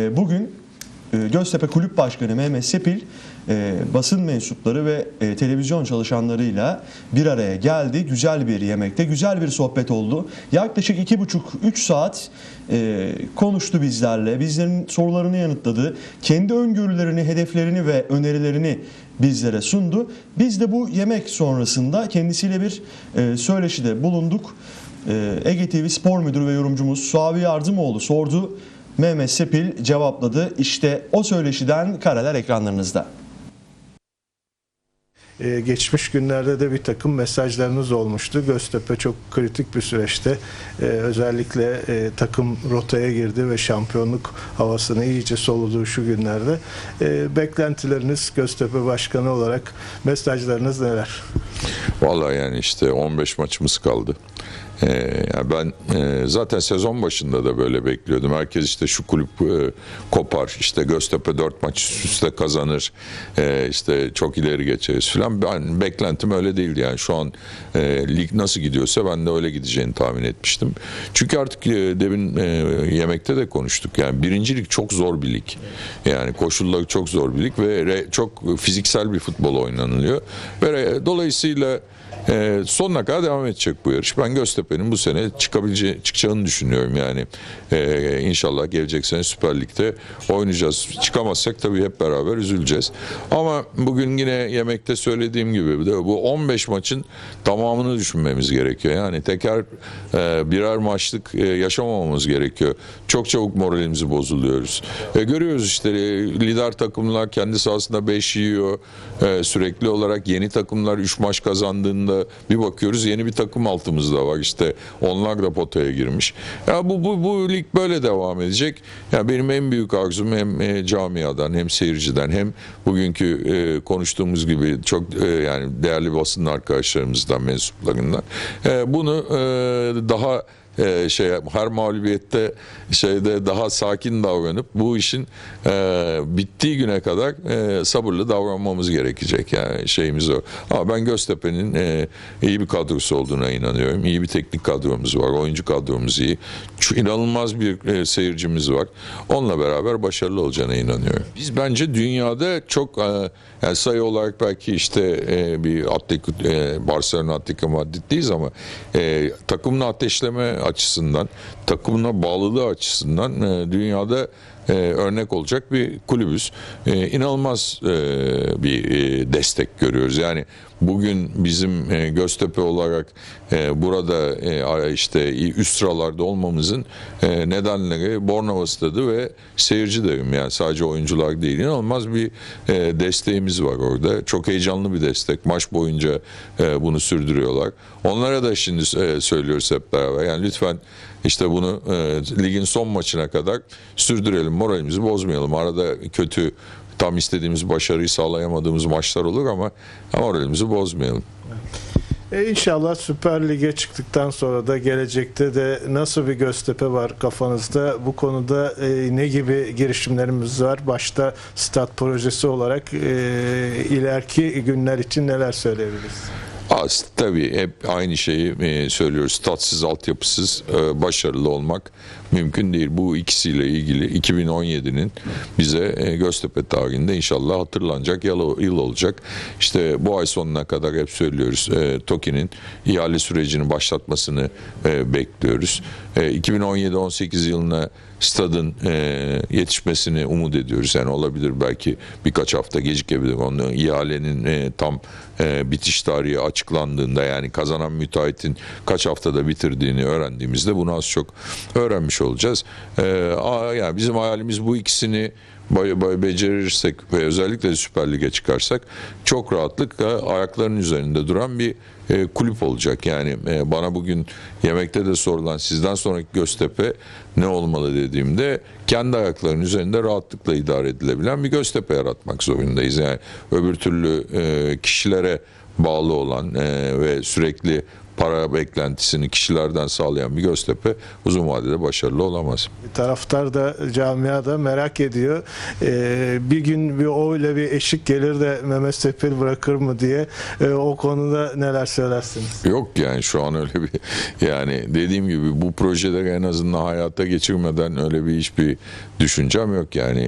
e, bugün e, Göztepe Kulüp Başkanı Mehmet Sepil e, basın mensupları ve e, televizyon çalışanlarıyla bir araya geldi. Güzel bir yemekte, güzel bir sohbet oldu. Yaklaşık iki buçuk, üç saat e, konuştu bizlerle. Bizlerin sorularını yanıtladı. Kendi öngörülerini, hedeflerini ve önerilerini bizlere sundu. Biz de bu yemek sonrasında kendisiyle bir e, söyleşide bulunduk. E, Ege TV Spor Müdürü ve yorumcumuz Suavi Yardımoğlu sordu. Mehmet Sepil cevapladı. İşte o söyleşiden kareler ekranlarınızda. Ee, geçmiş günlerde de bir takım mesajlarınız olmuştu. Göztepe çok kritik bir süreçte e, özellikle e, takım rotaya girdi ve şampiyonluk havasını iyice soluduğu şu günlerde. E, beklentileriniz Göztepe Başkanı olarak mesajlarınız neler? Vallahi yani işte 15 maçımız kaldı. Ee, ben e, zaten sezon başında da böyle bekliyordum. Herkes işte şu kulüp e, kopar, işte Göztepe 4 maç üst üste kazanır, e, işte çok ileri geçeriz falan. Ben beklentim öyle değildi yani şu an e, lig nasıl gidiyorsa ben de öyle gideceğini tahmin etmiştim. Çünkü artık demin yemekte de konuştuk. Yani birincilik çok zor bir lig. Yani koşulları çok zor bir lig ve çok fiziksel bir futbol oynanılıyor. Ve dolayısıyla ee, sonuna kadar devam edecek bu yarış. Ben Göztepe'nin bu sene çıkabileceği, çıkacağını düşünüyorum yani. Ee, inşallah gelecek sene Süper Lig'de oynayacağız. Çıkamazsak tabii hep beraber üzüleceğiz. Ama bugün yine yemekte söylediğim gibi bu 15 maçın tamamını düşünmemiz gerekiyor. Yani teker e, birer maçlık e, yaşamamamız gerekiyor. Çok çabuk moralimizi bozuluyoruz. E, görüyoruz işte e, lider takımlar kendi sahasında 5 yiyor. E, sürekli olarak yeni takımlar 3 maç kazandığında bir bakıyoruz yeni bir takım altımızda var. İşte onlar da potaya girmiş. Ya bu bu bu lig böyle devam edecek. Ya benim en büyük arzum hem e, camiadan hem seyirciden hem bugünkü e, konuştuğumuz gibi çok e, yani değerli basın arkadaşlarımızdan mensuplarından e, bunu e, daha e, şey her mağlubiyette şeyde daha sakin davranıp bu işin e, bittiği güne kadar e, sabırlı davranmamız gerekecek yani şeyimiz o. Ama ben Göztepe'nin e, iyi bir kadrosu olduğuna inanıyorum. İyi bir teknik kadromuz var. Oyuncu kadromuz iyi. Şu inanılmaz bir e, seyircimiz var. Onunla beraber başarılı olacağına inanıyorum. Biz bence dünyada çok e, yani sayı olarak belki işte e, bir Atletico, e, Barcelona Atletico Madrid değiliz ama e, takımını ateşleme açısından, takımına bağlılığı açısından e, dünyada e, örnek olacak bir kulübüz. E, inanılmaz e, bir e, destek görüyoruz. Yani bugün bizim e, Göztepe olarak e, burada e, işte üst sıralarda olmamızın e, nedenleri Bornova Stadı ve seyirci derim. Yani sadece oyuncular değil. İnanılmaz bir e, desteğimiz var orada. Çok heyecanlı bir destek. Maç boyunca e, bunu sürdürüyorlar. Onlara da şimdi e, söylüyoruz hep beraber. Yani lütfen işte bunu e, ligin son maçına kadar sürdürelim. Moralimizi bozmayalım. Arada kötü tam istediğimiz başarıyı sağlayamadığımız maçlar olur ama moralimizi bozmayalım. E inşallah Süper Lig'e çıktıktan sonra da gelecekte de nasıl bir Göztepe var kafanızda? Bu konuda e, ne gibi girişimlerimiz var? Başta stat projesi olarak e, ileriki günler için neler söyleyebiliriz? Az, tabii hep aynı şeyi e, söylüyoruz. Tatsız, altyapısız e, başarılı olmak mümkün değil. Bu ikisiyle ilgili 2017'nin bize e, Göztepe tarihinde inşallah hatırlanacak yıl, yıl olacak. İşte bu ay sonuna kadar hep söylüyoruz. E, TOKİ'nin ihale sürecini başlatmasını e, bekliyoruz. E, 2017-18 yılına stadın e, yetişmesini umut ediyoruz. Yani olabilir belki birkaç hafta gecikebilir. Onun ihalenin e, tam e, bitiş tarihi açıklandığında yani kazanan müteahhitin kaç haftada bitirdiğini öğrendiğimizde bunu az çok öğrenmiş olacağız. E, a, yani bizim hayalimiz bu ikisini becerirsek ve özellikle Süper Lig'e çıkarsak çok rahatlıkla ayaklarının üzerinde duran bir e, kulüp olacak. Yani e, bana bugün yemekte de sorulan sizden sonraki Göztepe ne olmalı dediğimde kendi ayaklarının üzerinde rahatlıkla idare edilebilen bir Göztepe yaratmak zorundayız. Yani öbür türlü e, kişilere bağlı olan e, ve sürekli para beklentisini kişilerden sağlayan bir Göztepe uzun vadede başarılı olamaz. Taraftar da camiada merak ediyor. Ee, bir gün bir o ile bir eşik gelir de Mehmet Sepil bırakır mı diye Ee, o konuda neler söylersiniz? Yok yani şu an öyle bir yani dediğim gibi bu projeleri en azından hayata geçirmeden öyle bir hiçbir düşüncem yok yani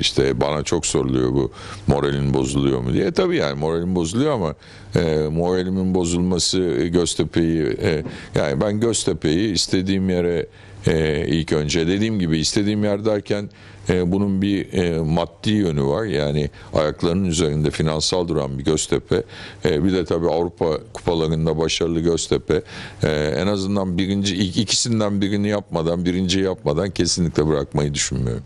işte bana çok soruluyor bu moralin bozuluyor mu diye tabii yani moralim bozuluyor ama e, moralimin bozulması e, Göztepe'yi e, yani ben Göztepe'yi istediğim yere e, ilk önce dediğim gibi istediğim yer derken e, bunun bir e, maddi yönü var. Yani ayaklarının üzerinde finansal duran bir Göztepe. E, bir de tabii Avrupa kupalarında başarılı Göztepe. E, en azından birinci ikisinden birini yapmadan, birinci yapmadan kesinlikle bırakmayı düşünmüyorum.